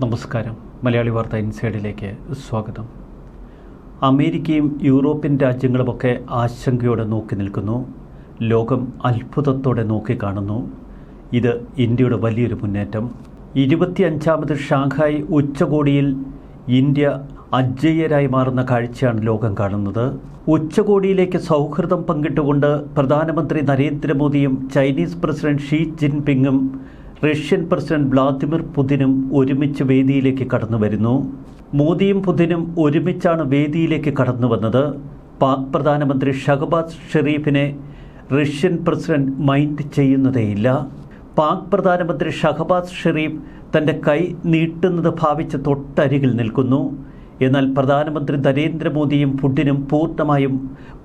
നമസ്കാരം. മലയാളി വാർത്ത ഇൻസൈഡിലേക്ക് സ്വാഗതം. അമേരിക്കയും യൂറോപ്യൻ രാജ്യങ്ങളുമൊക്കെ ആശങ്കയോടെ നോക്കി നിൽക്കുന്നു. ലോകം അത്ഭുതത്തോടെ നോക്കി കാണുന്നു. ഇത് ഇന്ത്യയുടെ വലിയൊരു മുന്നേറ്റം. ഇരുപത്തിയഞ്ചാമത് ഷാങ്ഹായ് ഉച്ചകോടിയിൽ ഇന്ത്യ അജയ്യരായി മാറുന്ന കാഴ്ചയാണ് ലോകം കാണുന്നത്. ഉച്ചകോടിയിലേക്ക് സൗഹൃദം പങ്കിട്ടുകൊണ്ട് പ്രധാനമന്ത്രി നരേന്ദ്രമോദിയും ചൈനീസ് പ്രസിഡന്റ് ഷീ ജിൻപിങ്ങും റഷ്യൻ പ്രസിഡന്റ് വ്ളാദിമിർ പുതിനും ഒരുമിച്ച് വേദിയിലേക്ക് കടന്നു വരുന്നു. മോദിയും പുതിനും ഒരുമിച്ചാണ് വേദിയിലേക്ക് കടന്നു വന്നത്. പാക് പ്രധാനമന്ത്രി ഷഹബാസ് ഷെറീഫിനെ റഷ്യൻ പ്രസിഡന്റ് മൈൻഡ് ചെയ്യുന്നതേയില്ല. പാക് പ്രധാനമന്ത്രി ഷഹബാസ് ഷെറീഫ് തന്റെ കൈ നീട്ടുന്നത് ഭാവിച്ച് തൊട്ടരികിൽ നിൽക്കുന്നു. എന്നാൽ പ്രധാനമന്ത്രി നരേന്ദ്രമോദിയും പുടിനും പൂർണമായും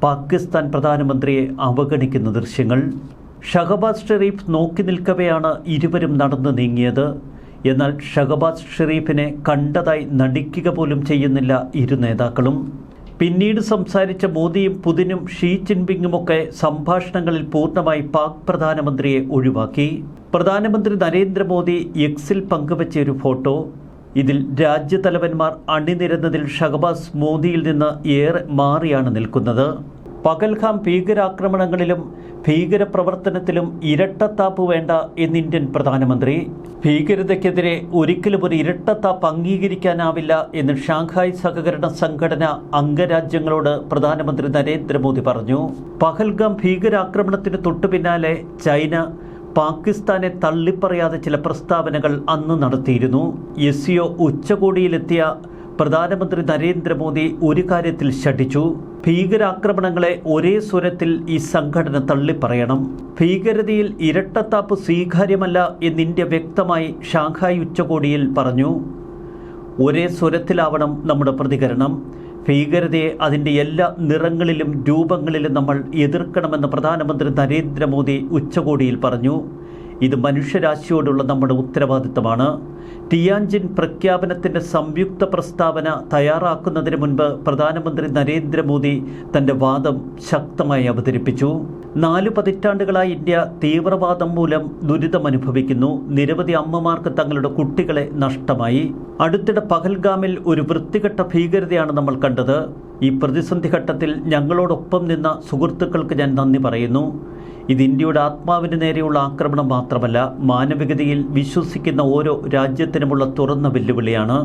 പാകിസ്ഥാൻ പ്രധാനമന്ത്രിയെ അവഗണിക്കുന്ന ദൃശ്യങ്ങൾ. ഷഹബാസ് ഷെരീഫ് നോക്കി നിൽക്കവെയാണ് ഇരുവരും നടന്നു നീങ്ങിയത്. എന്നാൽ ഷഹബാസ് ഷെരീഫിനെ കണ്ടതായി നടിക്കുക പോലും ചെയ്യുന്നില്ല ഇരു നേതാക്കളും. പിന്നീട് സംസാരിച്ച മോദിയും പുതിനും ഷീ ജിൻപിങ്ങുമൊക്കെ സംഭാഷണങ്ങളിൽ പൂർണമായി പാക് പ്രധാനമന്ത്രിയെ ഒഴിവാക്കി. പ്രധാനമന്ത്രി നരേന്ദ്രമോദി എക്സിൽ പങ്കുവച്ച ഒരു ഫോട്ടോ. ഇതിൽ രാജ്യതലവന്മാർ അണിനിരന്നതിൽ ഷഹബാസ് മോദിയിൽ നിന്ന് ഏറെ മാറിയാണ് നിൽക്കുന്നത്. പകൽഖാം ഭീകരാക്രമണങ്ങളിലും ഭീകരപ്രവർത്തനത്തിലും ഇരട്ടത്താപ്പ് വേണ്ട എന്ന് ഇന്ത്യൻ പ്രധാനമന്ത്രി. ഭീകരതയ്ക്കെതിരെ ഒരിക്കലും ഒരു ഇരട്ടത്താപ്പ് അംഗീകരിക്കാനാവില്ല എന്ന് ഷാങ്ഹായ് സഹകരണ സംഘടന അംഗരാജ്യങ്ങളോട് പ്രധാനമന്ത്രി നരേന്ദ്രമോദി പറഞ്ഞു. പഹൽഗാം ഭീകരാക്രമണത്തിന് തൊട്ടു പിന്നാലെ ചൈന പാകിസ്ഥാനെ തള്ളിപ്പറയാതെ ചില പ്രസ്താവനകൾ അന്ന് നടത്തിയിരുന്നു. എസ് സിഒ ഉച്ചകോടിയിലെത്തിയ പ്രധാനമന്ത്രി നരേന്ദ്രമോദി ഒരു കാര്യത്തിൽ ശഠിച്ചു. ഭീകരാക്രമണങ്ങളെ ഒരേ സ്വരത്തിൽ ഈ സംഘടന തള്ളിപ്പറയണം. ഭീകരതയിൽ ഇരട്ടത്താപ്പ് സ്വീകാര്യമല്ല എന്ന് ഇന്ത്യ വ്യക്തമായി ഷാങ്ഹായ് ഉച്ചകോടിയിൽ പറഞ്ഞു. ഒരേ സ്വരത്തിലാവണം നമ്മുടെ പ്രതികരണം. ഭീകരതയെ അതിന്റെ എല്ലാ നിറങ്ങളിലും രൂപങ്ങളിലും നമ്മൾ എതിർക്കണമെന്ന് പ്രധാനമന്ത്രി നരേന്ദ്രമോദി ഉച്ചകോടിയിൽ പറഞ്ഞു. ഇത് മനുഷ്യരാശിയോടുള്ള നമ്മുടെ ഉത്തരവാദിത്തമാണ്. ടിയാൻജിൻ പ്രഖ്യാപനത്തിന്റെ സംയുക്ത പ്രസ്താവന തയ്യാറാക്കുന്നതിന് മുൻപ് പ്രധാനമന്ത്രി നരേന്ദ്രമോദി തന്റെ വാദം ശക്തമായി അവതരിപ്പിച്ചു. നാല് പതിറ്റാണ്ടുകളായി ഇന്ത്യ തീവ്രവാദം മൂലം ദുരിതമനുഭവിക്കുന്നു. നിരവധി അമ്മമാർക്ക് തങ്ങളുടെ കുട്ടികളെ നഷ്ടമായി. അടുത്തിടെ പകൽഗാമിൽ ഒരു വൃത്തികെട്ട ഭീകരതയാണ് നമ്മൾ കണ്ടത്. ഈ പ്രതിസന്ധി ഘട്ടത്തിൽ ഞങ്ങളോടൊപ്പം നിന്ന സുഹൃത്തുക്കൾക്ക് ഞാൻ നന്ദി പറയുന്നു. ഇത് ഇന്ത്യയുടെ ആത്മാവിന് നേരെയുള്ള ആക്രമണം മാത്രമല്ല മാനവികതയിൽ വിശ്വസിക്കുന്ന ഓരോ രാജ്യത്തിനുമുള്ള തുറന്ന വെല്ലുവിളിയാണ്.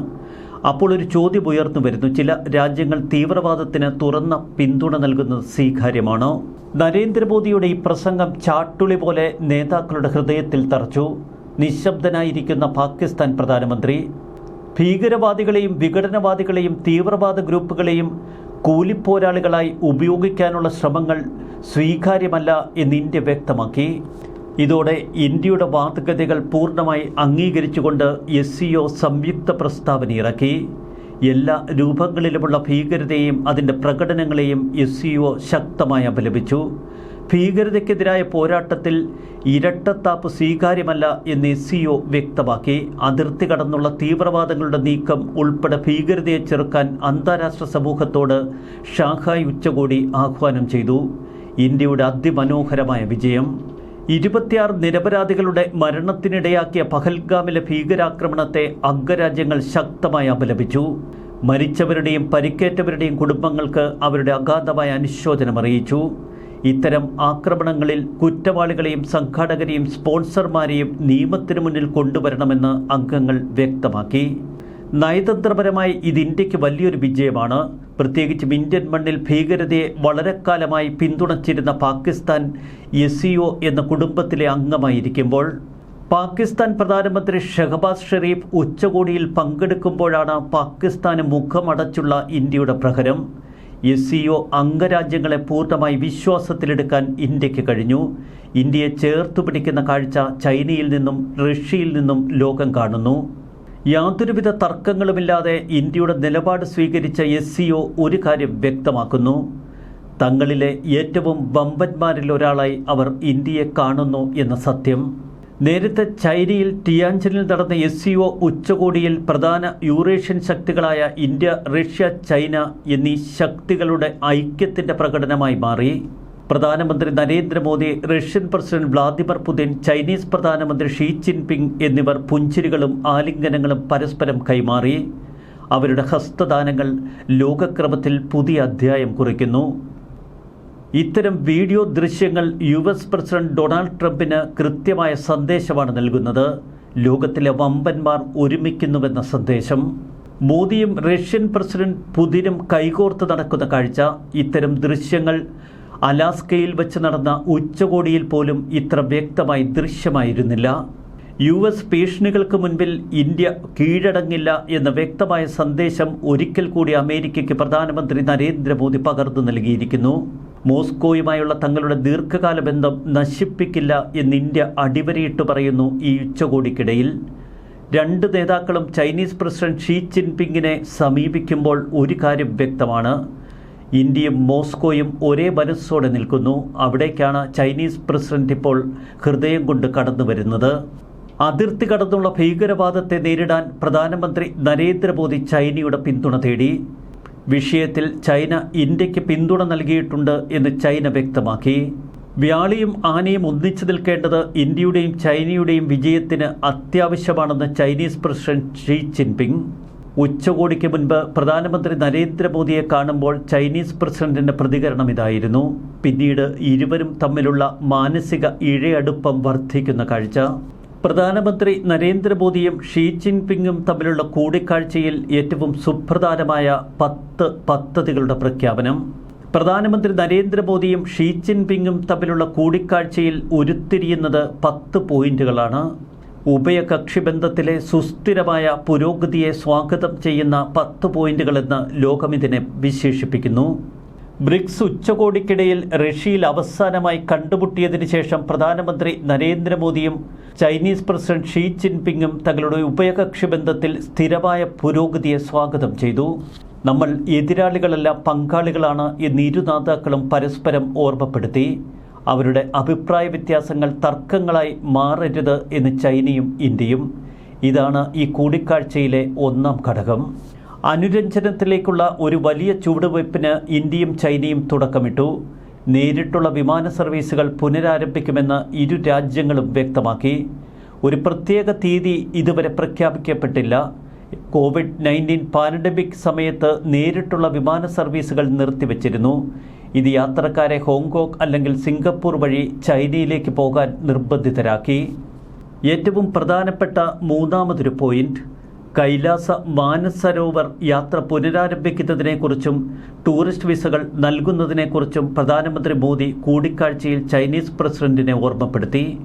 അപ്പോൾ ഒരു ചോദ്യം ഉയർന്നു വരുന്നു ചില രാജ്യങ്ങൾ തീവ്രവാദത്തിന് തുറന്ന പിന്തുണ നൽകുന്നത് സ്വീകാര്യമാണോ? നരേന്ദ്രമോദിയുടെ ഈ പ്രസംഗം ചാട്ടുളി പോലെ നേതാക്കളുടെ ഹൃദയത്തിൽ തറച്ചു. നിശബ്ദനായിരിക്കുന്ന പാകിസ്ഥാൻ പ്രധാനമന്ത്രി ഭീകരവാദികളെയും വിഘടനവാദികളെയും തീവ്രവാദ ഗ്രൂപ്പുകളെയും കൂലിപ്പോരാളികളായി ഉപയോഗിക്കാനുള്ള ശ്രമങ്ങൾ സ്വീകാര്യമല്ല എന്ന് ഇന്ത്യ വ്യക്തമാക്കി. ഇതോടെ ഇന്ത്യയുടെ വാദഗതികൾ പൂർണമായി അംഗീകരിച്ചുകൊണ്ട് എസ് സി ഒ സംയുക്ത പ്രസ്താവന ഇറക്കി. എല്ലാ രൂപങ്ങളിലുമുള്ള ഭീകരതയെയും അതിന്റെ പ്രകടനങ്ങളെയും എസ് സി ഒ ശക്തമായി അപലപിച്ചു. ഭീകരതയ്ക്കെതിരായ പോരാട്ടത്തിൽ ഇരട്ടത്താപ്പ് സ്വീകാര്യമല്ല എന്ന് സി ഒ വ്യക്തമാക്കി. അതിർത്തി കടന്നുള്ള തീവ്രവാദങ്ങളുടെ നീക്കം ഉൾപ്പെടെ ഭീകരതയെ ചെറുക്കാൻ അന്താരാഷ്ട്ര സമൂഹത്തോട് ഷാങ്ഹായ് ഉച്ചകോടി ആഹ്വാനം ചെയ്തു. ഇന്ത്യയുടെ അതിമനോഹരമായ വിജയം. ഇരുപത്തിയാറ് നിരപരാധികളുടെ മരണത്തിനിടയാക്കിയ പഹൽഗാമിലെ ഭീകരാക്രമണത്തെ അംഗരാജ്യങ്ങൾ ശക്തമായി അപലപിച്ചു. മരിച്ചവരുടെയും പരിക്കേറ്റവരുടെയും കുടുംബങ്ങൾക്ക് അവരുടെ അഗാധമായ അനുശോചനം അറിയിച്ചു ഇത്തരം ആക്രമണങ്ങളിൽ കുറ്റവാളികളെയും സംഘാടകരെയും സ്പോൺസർമാരെയും നിയമത്തിനു മുന്നിൽ കൊണ്ടുവരണമെന്ന് അംഗങ്ങൾ വ്യക്തമാക്കി. നയതന്ത്രപരമായി ഇത് ഇന്ത്യയ്ക്ക് വലിയൊരു വിജയമാണ്. പ്രത്യേകിച്ച് ഇന്ത്യൻ മണ്ണിൽ ഭീകരതയെ വളരെക്കാലമായി പിന്തുണച്ചിരുന്ന പാകിസ്ഥാൻ എസ് എന്ന കുടുംബത്തിലെ അംഗമായിരിക്കുമ്പോൾ പാകിസ്ഥാൻ പ്രധാനമന്ത്രി ഷഹബാസ് ഷെരീഫ് ഉച്ചകോടിയിൽ പങ്കെടുക്കുമ്പോഴാണ് പാകിസ്ഥാന് മുഖമടച്ചുള്ള ഇന്ത്യയുടെ പ്രഹരം. എസ് സി ഒ അംഗരാജ്യങ്ങളെ പൂർണമായി വിശ്വാസത്തിലെടുക്കാൻ ഇന്ത്യയ്ക്ക് കഴിഞ്ഞു. ഇന്ത്യയെ ചേർത്തു പിടിക്കുന്ന കാഴ്ച ചൈനയിൽ നിന്നും റഷ്യയിൽ നിന്നും ലോകം കാണുന്നു. യാതൊരുവിധ തർക്കങ്ങളുമില്ലാതെ ഇന്ത്യയുടെ നിലപാട് സ്വീകരിച്ച എസ് ഒരു കാര്യം വ്യക്തമാക്കുന്നു. തങ്ങളിലെ ഏറ്റവും വമ്പന്മാരിൽ ഒരാളായി അവർ ഇന്ത്യയെ കാണുന്നു എന്ന സത്യം. നേരത്തെ ചൈനയിൽ ടിയാഞ്ചലിൽ നടന്ന എസ് സി ഒ ഉച്ചകോടിയിൽ പ്രധാന യൂറേഷ്യൻ ശക്തികളായ ഇന്ത്യ റഷ്യ ചൈന എന്നീ ശക്തികളുടെ ഐക്യത്തിന്റെ പ്രകടനമായി മാറി. പ്രധാനമന്ത്രി Narendra Modi Russian president Vladimir Putin Chinese പ്രധാനമന്ത്രി ഷീ ജിൻപിങ് എന്നിവർ പുഞ്ചിരികളും ആലിംഗനങ്ങളും പരസ്പരം കൈമാറി. അവരുടെ ഹസ്തദാനങ്ങൾ ലോകക്രമത്തിൽ പുതിയ അധ്യായം കുറിക്കുന്നു. ഇത്തരം വീഡിയോ ദൃശ്യങ്ങൾ യു എസ് പ്രസിഡന്റ് ഡൊണാൾഡ് ട്രംപിന് കൃത്യമായ സന്ദേശമാണ് നൽകുന്നത്. ലോകത്തിലെ വമ്പന്മാർ ഒരുമിക്കുന്നുവെന്ന സന്ദേശം. മോദിയും റഷ്യൻ പ്രസിഡന്റ് പുതിനും കൈകോർത്ത് നടക്കുന്ന കാഴ്ച. ഇത്തരം ദൃശ്യങ്ങൾ അലാസ്കയിൽ വെച്ച് നടന്ന ഉച്ചകോടിയിൽ പോലും ഇത്ര വ്യക്തമായി ദൃശ്യമായിരുന്നില്ല. യു എസ് ഭീഷണികൾക്ക് മുൻപിൽ ഇന്ത്യ കീഴടങ്ങില്ല എന്ന വ്യക്തമായ സന്ദേശം ഒരിക്കൽ കൂടി അമേരിക്കയ്ക്ക് പ്രധാനമന്ത്രി നരേന്ദ്രമോദി പകർന്നു നൽകിയിരിക്കുന്നു. മോസ്കോയുമായുള്ള തങ്ങളുടെ ദീർഘകാല ബന്ധം നശിപ്പിക്കില്ല എന്ന് ഇന്ത്യ അടിവരയിട്ട് പറയുന്നു ഈ ഉച്ചകോടിക്കിടയിൽ. രണ്ട് നേതാക്കളും ചൈനീസ് പ്രസിഡന്റ് ഷീ ജിൻപിങ്ങിനെ സമീപിക്കുമ്പോൾ ഒരു കാര്യം വ്യക്തമാണ്. ഇന്ത്യയും മോസ്കോയും ഒരേ മനസ്സോടെ നിൽക്കുന്നു. അവിടേക്കാണ് ചൈനീസ് പ്രസിഡന്റ് ഇപ്പോൾ ഹൃദയം കൊണ്ട് കടന്നു വരുന്നത്. അതിർത്തി കടന്നുള്ള ഭീകരവാദത്തെ നേരിടാൻ പ്രധാനമന്ത്രി നരേന്ദ്രമോദി ചൈനയുടെ പിന്തുണ തേടി. വിഷയത്തിൽ ചൈന ഇന്ത്യയ്ക്ക് പിന്തുണ നൽകിയിട്ടുണ്ട് എന്ന് ചൈന വ്യക്തമാക്കി. വ്യാളിയും ആനയും ഒന്നിച്ചു നിൽക്കേണ്ടത് ഇന്ത്യയുടെയും ചൈനയുടെയും വിജയത്തിന് അത്യാവശ്യമാണെന്ന് ചൈനീസ് പ്രസിഡന്റ് ഷി ജിൻപിങ്. ഉച്ചകോടിക്ക് മുൻപ് പ്രധാനമന്ത്രി നരേന്ദ്രമോദിയെ കാണുമ്പോൾ ചൈനീസ് പ്രസിഡന്റിന്റെ പ്രതികരണം ഇതായിരുന്നു. പിന്നീട് ഇരുവരും തമ്മിലുള്ള മാനസിക ഇഴയടുപ്പം വർദ്ധിക്കുന്ന കാഴ്ച. പ്രധാനമന്ത്രി നരേന്ദ്രമോദിയും ഷീ ജിൻപിങ്ങും തമ്മിലുള്ള കൂടിക്കാഴ്ചയിൽ ഏറ്റവും സുപ്രധാനമായ പത്ത് പദ്ധതികളുടെ പ്രഖ്യാപനം. പ്രധാനമന്ത്രി നരേന്ദ്രമോദിയും ഷീ ജിൻപിങ്ങും തമ്മിലുള്ള കൂടിക്കാഴ്ചയിൽ ഉരുത്തിരിയുന്നത് പത്ത് പോയിന്റുകളാണ്. ഉഭയകക്ഷി ബന്ധത്തിലെ സുസ്ഥിരമായ പുരോഗതിയെ സ്വാഗതം ചെയ്യുന്ന പത്ത് പോയിന്റുകളെന്ന് ലോകമിതിനെ വിശേഷിപ്പിക്കുന്നു. ബ്രിക്സ് ഉച്ചകോടിക്കിടയിൽ റഷ്യയിൽ അവസാനമായി കണ്ടുമുട്ടിയതിനു ശേഷം പ്രധാനമന്ത്രി നരേന്ദ്രമോദിയും ചൈനീസ് പ്രസിഡന്റ് ഷീ ജിൻപിങ്ങും തങ്ങളുടെ ഉഭയകക്ഷി ബന്ധത്തിൽ സ്ഥിരമായ പുരോഗതിയെ സ്വാഗതം ചെയ്തു. നമ്മൾ എതിരാളികളല്ല പങ്കാളികളാണ് എന്ന് ഇരു നേതാക്കളും പരസ്പരം ഓർമ്മപ്പെടുത്തി. അവരുടെ അഭിപ്രായ വ്യത്യാസങ്ങൾ തർക്കങ്ങളായി മാറരുത് എന്ന് ചൈനയും ഇന്ത്യയും. ഇതാണ് ഈ കൂടിക്കാഴ്ചയിലെ ഒന്നാം ഘടകം. അനുരഞ്ജനത്തിലേക്കുള്ള ഒരു വലിയ ചുവടുവയ്പ്പിന് ഇന്ത്യയും ചൈനയും തുടക്കമിട്ടു. നേരിട്ടുള്ള വിമാന സർവീസുകൾ പുനരാരംഭിക്കുമെന്ന് ഇരു രാജ്യങ്ങളും വ്യക്തമാക്കി. ഒരു പ്രത്യേക തീയതി ഇതുവരെ പ്രഖ്യാപിക്കപ്പെട്ടില്ല. കോവിഡ് നയന്റീൻ പാൻഡമിക് സമയത്ത് നേരിട്ടുള്ള വിമാന സർവീസുകൾ നിർത്തിവച്ചിരുന്നു. ഇത് യാത്രക്കാരെ ഹോങ്കോങ് അല്ലെങ്കിൽ സിംഗപ്പൂർ വഴി ചൈനയിലേക്ക് പോകാൻ നിർബന്ധിതരാക്കി. ഏറ്റവും പ്രധാനപ്പെട്ട മൂന്നാമതൊരു പോയിന്റ് കൈലാസ മാനസരോവർ യാത്ര പുനരാരംഭിക്കുന്നതിനെക്കുറിച്ചും ടൂറിസ്റ്റ് വിസകൾ നൽകുന്നതിനെക്കുറിച്ചും പ്രധാനമന്ത്രി മോദി കൂടിക്കാഴ്ചയിൽ ചൈനീസ് പ്രസിഡന്റിനെ ഓർമ്മപ്പെടുത്തി.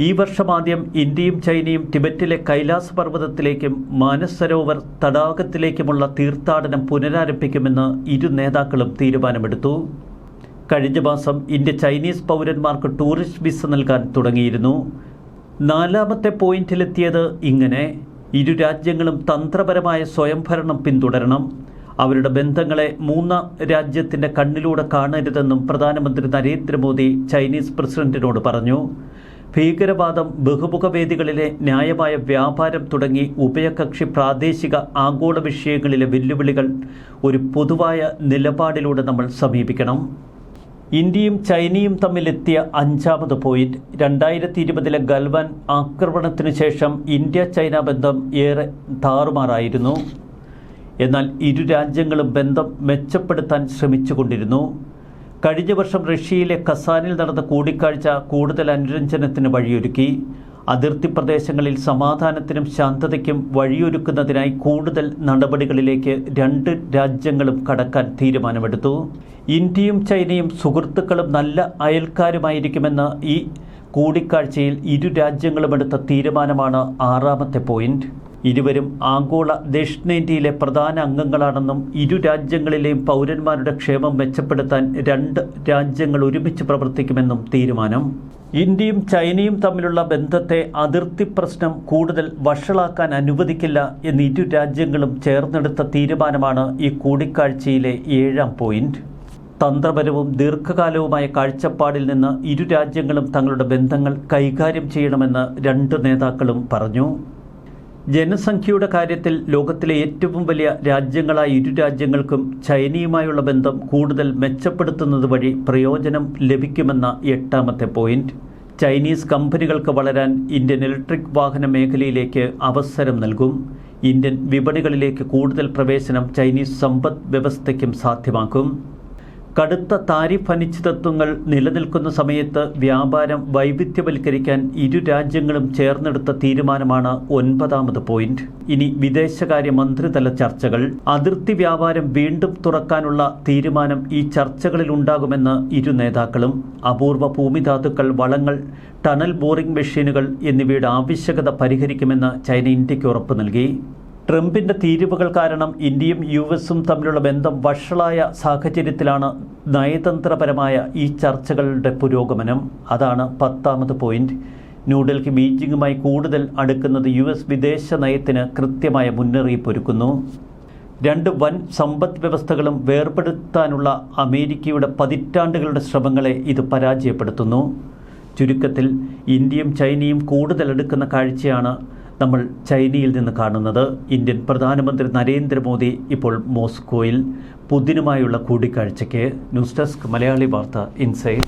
ഈ വർഷമാദ്യം ഇന്ത്യയും ചൈനയും ടിബറ്റിലെ കൈലാസ പർവതത്തിലേക്കും മാനസരോവർ തടാകത്തിലേക്കുമുള്ള തീർത്ഥാടനം പുനരാരംഭിക്കുമെന്ന് ഇരു നേതാക്കളും തീരുമാനമെടുത്തു. കഴിഞ്ഞ മാസം ഇന്ത്യ ചൈനീസ് പൗരന്മാർക്ക് ടൂറിസ്റ്റ് വിസ നൽകാൻ തുടങ്ങിയിരുന്നു. നാലാമത്തെ പോയിന്റിലെത്തിയത് ഇങ്ങനെ. ഇരു രാജ്യങ്ങളും തന്ത്രപരമായ സ്വയംഭരണം പിന്തുടരണം. അവരുടെ ബന്ധങ്ങളെ മൂന്ന രാജ്യത്തിന്റെ കണ്ണിലൂടെ കാണരുതെന്നും പ്രധാനമന്ത്രി നരേന്ദ്രമോദി ചൈനീസ് പ്രസിഡന്റിനോട് പറഞ്ഞു. ഭീകരവാദം ബഹുമുഖവേദികളിലെ ന്യായമായ വ്യാപാരം തുടങ്ങി ഉഭയകക്ഷി പ്രാദേശിക ആഗോള വിഷയങ്ങളിലെ വെല്ലുവിളികൾ ഒരു പൊതുവായ നിലപാടിലൂടെ നമ്മൾ സമീപിക്കണം. ഇന്ത്യയും ചൈനയും തമ്മിലെത്തിയ അഞ്ചാമത് പോയിന്റ്. രണ്ടായിരത്തി ഇരുപതിലെ ഗൽവാൻ ആക്രമണത്തിനു ശേഷം ഇന്ത്യ ചൈന ബന്ധം ഏറെ താറുമാറായിരുന്നു. എന്നാൽ ഇരു രാജ്യങ്ങളും ബന്ധം മെച്ചപ്പെടുത്താൻ ശ്രമിച്ചുകൊണ്ടിരുന്നു. കഴിഞ്ഞ വർഷം റഷ്യയിലെ കസാനിൽ നടന്ന കൂടിക്കാഴ്ച കൂടുതൽ അനുരഞ്ജനത്തിന് വഴിയൊരുക്കി. അതിർത്തി പ്രദേശങ്ങളിൽ സമാധാനത്തിനും ശാന്തതയ്ക്കും വഴിയൊരുക്കുന്നതിനായി കൂടുതൽ നടപടികളിലേക്ക് രണ്ട് രാജ്യങ്ങളും കടക്കാൻ തീരുമാനമെടുത്തു. ഇന്ത്യയും ചൈനയും സുഹൃത്തുക്കളും നല്ല അയൽക്കാരുമായിരിക്കുമെന്ന ഈ കൂടിക്കാഴ്ചയിൽ ഇരു രാജ്യങ്ങളും എടുത്ത തീരുമാനമാണ് ആറാമത്തെ പോയിന്റ്. ഇരുവരും ആഗോള ദക്ഷിണേന്ത്യയിലെ പ്രധാന അംഗങ്ങളാണെന്നും ഇരു രാജ്യങ്ങളിലെയും പൗരന്മാരുടെ ക്ഷേമം മെച്ചപ്പെടുത്താൻ രണ്ട് രാജ്യങ്ങൾ ഒരുമിച്ച് പ്രവർത്തിക്കുമെന്നും തീരുമാനം. ഇന്ത്യയും ചൈനയും തമ്മിലുള്ള ബന്ധത്തെ അതിർത്തി പ്രശ്നം കൂടുതൽ വഷളാക്കാൻ അനുവദിക്കില്ല എന്ന് ഇരു രാജ്യങ്ങളും ചേർന്നെടുത്ത തീരുമാനമാണ് ഈ കൂടിക്കാഴ്ചയിലെ ഏഴാം പോയിന്റ്. തന്ത്രപരവും ദീർഘകാലവുമായ കാഴ്ചപ്പാടിൽ നിന്ന് ഇരു രാജ്യങ്ങളും തങ്ങളുടെ ബന്ധങ്ങൾ കൈകാര്യം ചെയ്യണമെന്ന് രണ്ട് നേതാക്കളും പറഞ്ഞു. ജനസംഖ്യയുടെ കാര്യത്തിൽ ലോകത്തിലെ ഏറ്റവും വലിയ രാജ്യങ്ങളായ ഇരു രാജ്യങ്ങൾക്കും ചൈനയുമായുള്ള ബന്ധം കൂടുതൽ മെച്ചപ്പെടുത്തുന്നത് വഴി പ്രയോജനം ലഭിക്കുമെന്ന എട്ടാമത്തെ പോയിന്റ്. ചൈനീസ് കമ്പനികൾക്ക് വളരാൻ ഇന്ത്യൻ ഇലക്ട്രിക് വാഹന മേഖലയിലേക്ക് അവസരം നൽകും. ഇന്ത്യൻ വിപണികളിലേക്ക് കൂടുതൽ പ്രവേശനം ചൈനീസ് സമ്പദ് വ്യവസ്ഥയ്ക്കും സാധ്യമാക്കും. കടുത്ത താരിഫ് അനിശ്ചിതത്വങ്ങൾ നിലനിൽക്കുന്ന സമയത്ത് വ്യാപാരം വൈവിധ്യവൽക്കരിക്കാൻ ഇരു രാജ്യങ്ങളും ചേർന്നെടുത്ത തീരുമാനമാണ് ഒൻപതാമത് പോയിന്റ്. ഇനി വിദേശകാര്യ മന്ത്രിതല ചർച്ചകൾ. അതിർത്തി വ്യാപാരം വീണ്ടും തുറക്കാനുള്ള തീരുമാനം ഈ ചർച്ചകളിൽ ഉണ്ടാകുമെന്ന് ഇരു നേതാക്കളും. അപൂർവ ഭൂമിധാതുക്കൾ വളങ്ങൾ ടണൽ ബോറിംഗ് മെഷീനുകൾ എന്നിവയുടെ ആവശ്യകത പരിഹരിക്കുമെന്ന് ചൈന ഇന്ത്യയ്ക്ക് ഉറപ്പ് നൽകി. ട്രംപിന്റെ തീരുവകൾ കാരണം ഇന്ത്യയും യു എസും തമ്മിലുള്ള ബന്ധം വഷളായ സാഹചര്യത്തിലാണ് നയതന്ത്രപരമായ ഈ ചർച്ചകളുടെ പുരോഗമനം. അതാണ് പത്താമത് പോയിന്റ്. ന്യൂഡൽഹി ബീജിംഗുമായി കൂടുതൽ അടുക്കുന്നത് യു എസ് വിദേശ നയത്തിന് കൃത്യമായ മുന്നറിയിപ്പ് ഒരുക്കുന്നു. രണ്ട് വൻ സമ്പദ് വ്യവസ്ഥകളും വേർപെടുത്താനുള്ള അമേരിക്കയുടെ പതിറ്റാണ്ടുകളുടെ ശ്രമങ്ങളെ ഇത് പരാജയപ്പെടുത്തുന്നു. ചുരുക്കത്തിൽ ഇന്ത്യയും ചൈനയും കൂടുതൽ അടുക്കുന്ന കാഴ്ചയാണ് നമ്മൾ ചൈനയിൽ നിന്ന് കാണുന്നത് ഇന്ത്യൻ പ്രധാനമന്ത്രി നരേന്ദ്രമോദി ഇപ്പോൾ മോസ്കോയിൽ പുതിനുമായുള്ള കൂടിക്കാഴ്ചയ്ക്ക്. ന്യൂസ് ഡെസ്ക് മലയാളി വാർത്ത ഇൻസൈഡ്